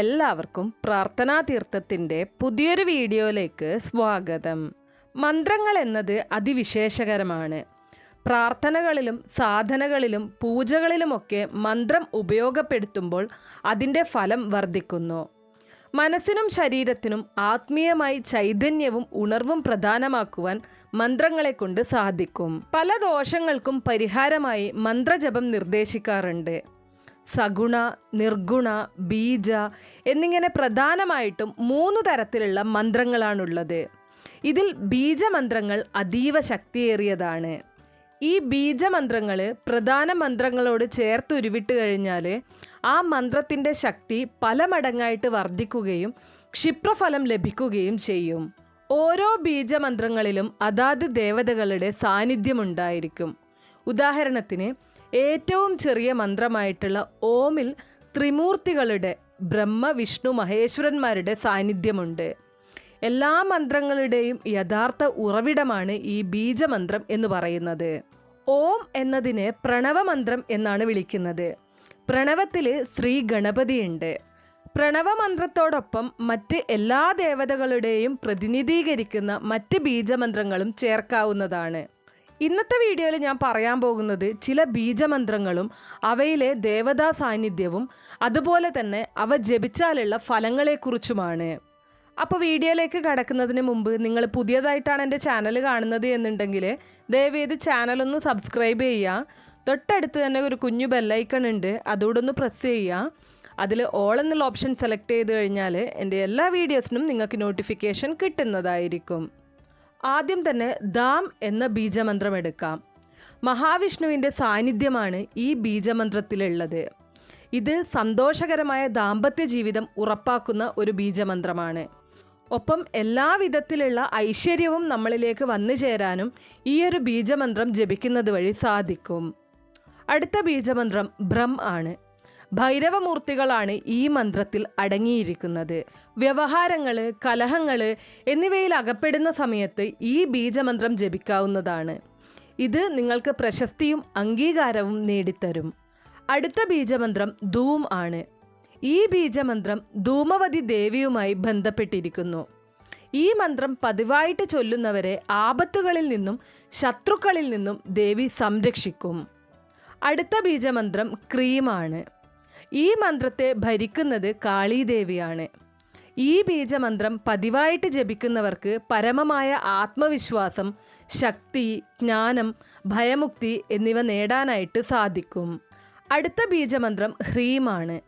എല്ലാവർക്കും പ്രാർത്ഥനാ തീർത്ഥത്തിന്റെ പുതിയൊരു വീഡിയോയിലേക്ക് സ്വാഗതം. മന്ത്രങ്ങൾ എന്നത് അതിവിശേഷകരമാണ്. പ്രാർത്ഥനകളിലും സാധനകളിലും പൂജകളിലുമൊക്കെ മന്ത്രം ഉപയോഗപ്പെടുത്തുമ്പോൾ അതിന്റെ ഫലം വർദ്ധിക്കുന്നു. മനസ്സിനും ശരീരത്തിനും ആത്മീയമായി ചൈതന്യവും ഉണർവും പ്രധാനമാക്കുവാൻ മന്ത്രങ്ങളെ കൊണ്ട് സാധിക്കും. പല ദോഷങ്ങൾക്കും പരിഹാരമായി മന്ത്രജപം നിർദ്ദേശിക്കാറുണ്ട്. സഗുണ നിർഗുണ ബീജ എന്നിങ്ങനെ പ്രധാനമായിട്ടും മൂന്ന് തരത്തിലുള്ള മന്ത്രങ്ങളാണുള്ളത്. ഇതിൽ ബീജമന്ത്രങ്ങൾ അതീവ ശക്തിയേറിയതാണ്. ഈ ബീജമന്ത്രങ്ങൾ പ്രധാന മന്ത്രങ്ങളോട് ചേർത്തുരുവിട്ട് കഴിഞ്ഞാൽ ആ മന്ത്രത്തിന്റെ ശക്തി പല മടങ്ങായിട്ട് വർദ്ധിക്കുകയും ക്ഷിപ്രഫലം ലഭിക്കുകയും ചെയ്യും. ഓരോ ബീജമന്ത്രങ്ങളിലും അതാത് ദേവതകളുടെ സാന്നിധ്യമുണ്ടായിരിക്കും ഉദാഹരണത്തിന് ഏറ്റവും ചെറിയ മന്ത്രമായിട്ടുള്ള ഓമിൽ ത്രിമൂർത്തികളുടെ ബ്രഹ്മ വിഷ്ണു മഹേശ്വരന്മാരുടെ സാന്നിധ്യമുണ്ട്. എല്ലാ മന്ത്രങ്ങളുടെയും യഥാർത്ഥ ഉറവിടമാണ് ഈ ബീജമന്ത്രം എന്ന് പറയുന്നത്. ഓം എന്നതിനെ പ്രണവമന്ത്രം എന്നാണ് വിളിക്കുന്നത്. പ്രണവത്തിൽ ശ്രീ ഗണപതിയുണ്ട്. പ്രണവമന്ത്രത്തോടൊപ്പം മറ്റ് എല്ലാ ദേവതകളുടെയും പ്രതിനിധീകരിക്കുന്ന മറ്റ് ബീജമന്ത്രങ്ങളും ചേർക്കാവുന്നതാണ്. ഇന്നത്തെ വീഡിയോയിൽ ഞാൻ പറയാൻ പോകുന്നത് ചില ബീജമന്ത്രങ്ങളും അവയിലെ ദേവതാ സാന്നിധ്യവും അതുപോലെ തന്നെ അവ ജപിച്ചാലുള്ള ഫലങ്ങളെക്കുറിച്ചുമാണ്. അപ്പോൾ വീഡിയോയിലേക്ക് കടക്കുന്നതിന് മുമ്പ് നിങ്ങൾ പുതിയതായിട്ടാണ് എന്റെ ചാനൽ കാണുന്നത് എന്നുണ്ടെങ്കിൽ ദയവേത് ചാനലൊന്ന് സബ്സ്ക്രൈബ് ചെയ്യുക. തൊട്ടടുത്ത് തന്നെ ഒരു കുഞ്ഞു ബെല്ലൈക്കൺ ഉണ്ട് അതോടൊന്ന് പ്രസ് ചെയ്യുക. അതിൽ ഓൾ എന്നുള്ള ഓപ്ഷൻ സെലക്ട് ചെയ്ത് കഴിഞ്ഞാൽ എന്റെ എല്ലാ വീഡിയോസിനും നിങ്ങൾക്ക് നോട്ടിഫിക്കേഷൻ കിട്ടുന്നതായിരിക്കും. ആദ്യം തന്നെ ദാം എന്ന ബീജമന്ത്രം എടുക്കാം. മഹാവിഷ്ണുവിന്റെ സാന്നിധ്യമാണ് ഈ ബീജമന്ത്രത്തിലുള്ളത്. ഇത് സന്തോഷകരമായ ദാമ്പത്യ ജീവിതം ഉറപ്പാക്കുന്ന ഒരു ബീജമന്ത്രമാണ്. ഒപ്പം എല്ലാ വിധത്തിലുള്ള ഐശ്വര്യവും നമ്മളിലേക്ക് വന്നു ചേരാനും ഈ ഒരു ബീജമന്ത്രം ജപിക്കുന്നത് വഴി സാധിക്കും. അടുത്ത ബീജമന്ത്രം ബ്രം ആണ്. ഭൈരവമൂർത്തികളാണ് ഈ മന്ത്രത്തിൽ അടങ്ങിയിരിക്കുന്നത്. വ്യവഹാരങ്ങൾ കലഹങ്ങൾ എന്നിവയിൽ അകപ്പെടുന്ന സമയത്ത് ഈ ബീജമന്ത്രം ജപിക്കാവുന്നതാണ്. ഇത് നിങ്ങൾക്ക് പ്രശസ്തിയും അംഗീകാരവും നേടിത്തരും. അടുത്ത ബീജമന്ത്രം ധൂം ആണ്. ഈ ബീജമന്ത്രം ധൂമവതി ദേവിയുമായി ബന്ധപ്പെട്ടിരിക്കുന്നു. ഈ മന്ത്രം പതിവായിട്ട് ചൊല്ലുന്നവരെ ആപത്തുകളിൽ നിന്നും ശത്രുക്കളിൽ നിന്നും ദേവി സംരക്ഷിക്കും. അടുത്ത ബീജമന്ത്രം ക്രീമാണ് ഈ മന്ത്രത്തെ ഭരിക്കുന്നത് കാളീദേവിയാണ്. ഈ ബീജമന്ത്രം പതിവായിട്ട് ജപിക്കുന്നവർക്ക് പരമമായ ആത്മവിശ്വാസം ശക്തി ജ്ഞാനം ഭയമുക്തി എന്നിവ നേടാനായിട്ട് സാധിക്കും. അടുത്ത ബീജമന്ത്രം ഹ്രീമാണ്.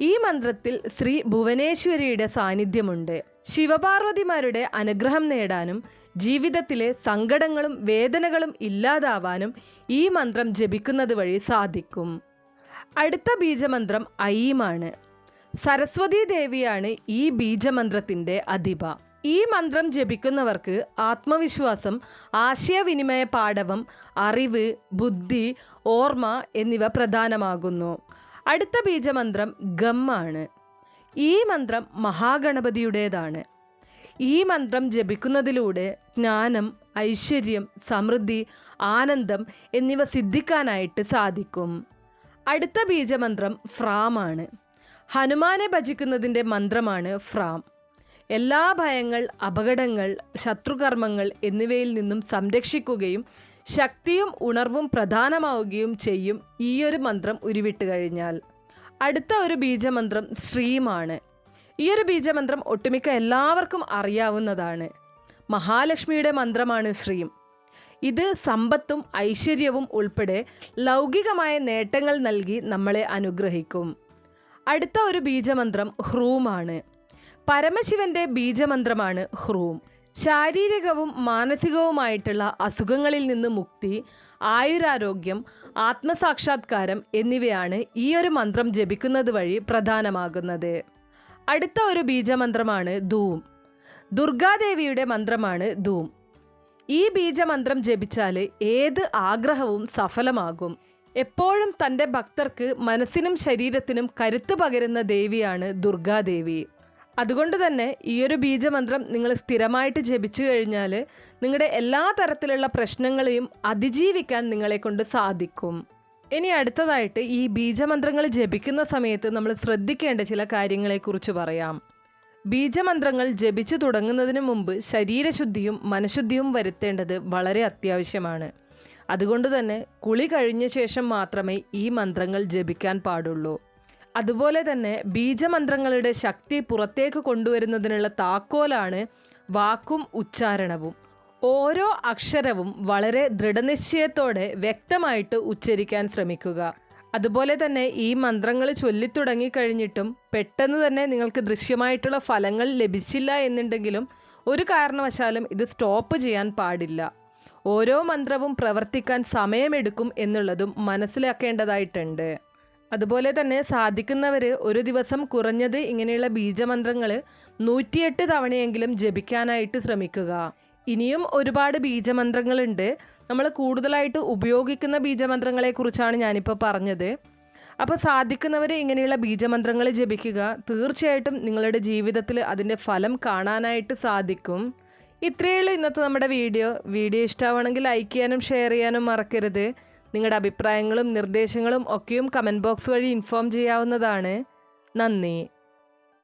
ഈ മന്ത്രത്തിൽ ശ്രീ ഭുവനേശ്വരിയുടെ സാന്നിധ്യമുണ്ട്. ശിവപാർവതിമാരുടെ അനുഗ്രഹം നേടാനും ജീവിതത്തിലെ സങ്കടങ്ങളും വേദനകളും ഇല്ലാതാവാനും ഈ മന്ത്രം ജപിക്കുന്നത് വഴി സാധിക്കും. അടുത്ത ബീജമന്ത്രം ഐമാണ് സരസ്വതി ദേവിയാണ് ഈ ബീജമന്ത്രത്തിന്റെ അധിപ. ഈ മന്ത്രം ജപിക്കുന്നവർക്ക് ആത്മവിശ്വാസം ആശയവിനിമയ പാഠവം അറിവ് ബുദ്ധി ഓർമ്മ എന്നിവ പ്രധാനമാകുന്നു. അടുത്ത ബീജമന്ത്രം ഗമ്മാണ്. ഈ മന്ത്രം മഹാഗണപതിയുടേതാണ്. ഈ മന്ത്രം ജപിക്കുന്നതിലൂടെ ജ്ഞാനം ഐശ്വര്യം സമൃദ്ധി ആനന്ദം എന്നിവ സിദ്ധിക്കാനായിട്ട് സാധിക്കും. അടുത്ത ബീജമന്ത്രം ഫ്രാമാണ്. ഹനുമാനെ ഭജിക്കുന്നതിന്റെ മന്ത്രമാണ് ഫ്രാം. എല്ലാ ഭയങ്ങൾ അപകടങ്ങൾ ശത്രുകർമ്മങ്ങൾ എന്നിവയിൽ നിന്നും സംരക്ഷിക്കുകയും ശക്തിയും ഉണർവും പ്രധാനമാവുകയും ചെയ്യും ഈ ഒരു മന്ത്രം ഉരുവിട്ട് കഴിഞ്ഞാൽ. അടുത്ത ഒരു ബീജമന്ത്രം ശ്രീമാണ്. ഈ ഒരു ബീജമന്ത്രം ഒട്ടുമിക്ക എല്ലാവർക്കും അറിയാവുന്നതാണ്. മഹാലക്ഷ്മിയുടെ മന്ത്രമാണ് ശ്രീം. ഇത് സമ്പത്തും ഐശ്വര്യവും ഉൾപ്പെടെ ലൗകികമായ നേട്ടങ്ങൾ നൽകി നമ്മളെ അനുഗ്രഹിക്കും. അടുത്ത ഒരു ബീജമന്ത്രം ഹ്രൂമാണ്. പരമശിവന്റെ ബീജമന്ത്രമാണ് ഹ്രൂം. ശാരീരികവും മാനസികവുമായിട്ടുള്ള അസുഖങ്ങളിൽ നിന്ന് മുക്തി ആയുരാരോഗ്യം ആത്മസാക്ഷാത്കാരം എന്നിവയാണ് ഈ ഒരു മന്ത്രം ജപിക്കുന്നത് വഴി പ്രധാനമാകുന്നത്. അടുത്ത ഒരു ബീജമന്ത്രമാണ് ധൂം. ദുർഗാദേവിയുടെ മന്ത്രമാണ് ധൂം. ഈ ബീജമന്ത്രം ജപിച്ചാൽ ഏത് ആഗ്രഹവും സഫലമാകും. എപ്പോഴും തന്റെ ഭക്തർക്ക് മനസ്സിനും ശരീരത്തിനും കരുത്ത് പകരുന്ന ദേവിയാണ് ദുർഗാദേവി. അതുകൊണ്ട് തന്നെ ഈയൊരു ബീജമന്ത്രം നിങ്ങൾ സ്ഥിരമായിട്ട് ജപിച്ചു കഴിഞ്ഞാൽ നിങ്ങളുടെ എല്ലാ തരത്തിലുള്ള പ്രശ്നങ്ങളെയും അതിജീവിക്കാൻ നിങ്ങളെ കൊണ്ട് സാധിക്കും. ഇനി അടുത്തതായിട്ട് ഈ ബീജമന്ത്രങ്ങൾ ജപിക്കുന്ന സമയത്ത് നമ്മൾ ശ്രദ്ധിക്കേണ്ട ചില കാര്യങ്ങളെക്കുറിച്ച് പറയാം. ബീജമന്ത്രങ്ങൾ ജപിച്ചു തുടങ്ങുന്നതിന് മുമ്പ് ശരീരശുദ്ധിയും മനഃശുദ്ധിയും വരുത്തേണ്ടത് വളരെ അത്യാവശ്യമാണ്. അതുകൊണ്ട് തന്നെ കുളി കഴിഞ്ഞ ശേഷം മാത്രമേ ഈ മന്ത്രങ്ങൾ ജപിക്കാൻ പാടുള്ളൂ. അതുപോലെ തന്നെ ബീജമന്ത്രങ്ങളുടെ ശക്തി പുറത്തേക്ക് കൊണ്ടുവരുന്നതിനുള്ള താക്കോലാണ് വാക്കും ഉച്ചാരണവും. ഓരോ അക്ഷരവും വളരെ ദൃഢനിശ്ചയത്തോടെ വ്യക്തമായിട്ട് ഉച്ചരിക്കാൻ ശ്രമിക്കുക. അതുപോലെ തന്നെ ഈ മന്ത്രങ്ങൾ ചൊല്ലിത്തുടങ്ങിക്കഴിഞ്ഞിട്ടും പെട്ടെന്ന് തന്നെ നിങ്ങൾക്ക് ദൃശ്യമായിട്ടുള്ള ഫലങ്ങൾ ലഭിച്ചില്ല എന്നുണ്ടെങ്കിലും ഒരു കാരണവശാലും ഇത് സ്റ്റോപ്പ് ചെയ്യാൻ പാടില്ല. ഓരോ മന്ത്രവും പ്രവർത്തിക്കാൻ സമയമെടുക്കും എന്നുള്ളതും മനസ്സിലാക്കേണ്ടതായിട്ടുണ്ട്. അതുപോലെ തന്നെ സാധിക്കുന്നവർ ഒരു ദിവസം കുറഞ്ഞത് ഇങ്ങനെയുള്ള ബീജമന്ത്രങ്ങൾ നൂറ്റിയെട്ട് തവണയെങ്കിലും ജപിക്കാനായിട്ട് ശ്രമിക്കുക. ഇനിയും ഒരുപാട് ബീജമന്ത്രങ്ങളുണ്ട്. നമ്മൾ കൂടുതലായിട്ട് ഉപയോഗിക്കുന്ന ബീജമന്ത്രങ്ങളെക്കുറിച്ചാണ് ഞാനിപ്പോൾ പറഞ്ഞത്. അപ്പോൾ സാധിക്കുന്നവർ ഇങ്ങനെയുള്ള ബീജമന്ത്രങ്ങൾ ജപിക്കുക. തീർച്ചയായിട്ടും നിങ്ങളുടെ ജീവിതത്തിൽ അതിന്റെ ഫലം കാണാനായിട്ട് സാധിക്കും. ഇത്രയേ ഉള്ളൂ ഇന്നത്തെ നമ്മുടെ വീഡിയോ. വീഡിയോ ഇഷ്ടമാണെങ്കിൽ ലൈക്ക് ചെയ്യാനും ഷെയർ ചെയ്യാനും മറക്കരുത്. നിങ്ങളുടെ അഭിപ്രായങ്ങളും നിർദ്ദേശങ്ങളും ഒക്കെയും കമന്റ് ബോക്സ് വഴി ഇൻഫോം ചെയ്യാവുന്നതാണ്. നന്ദി.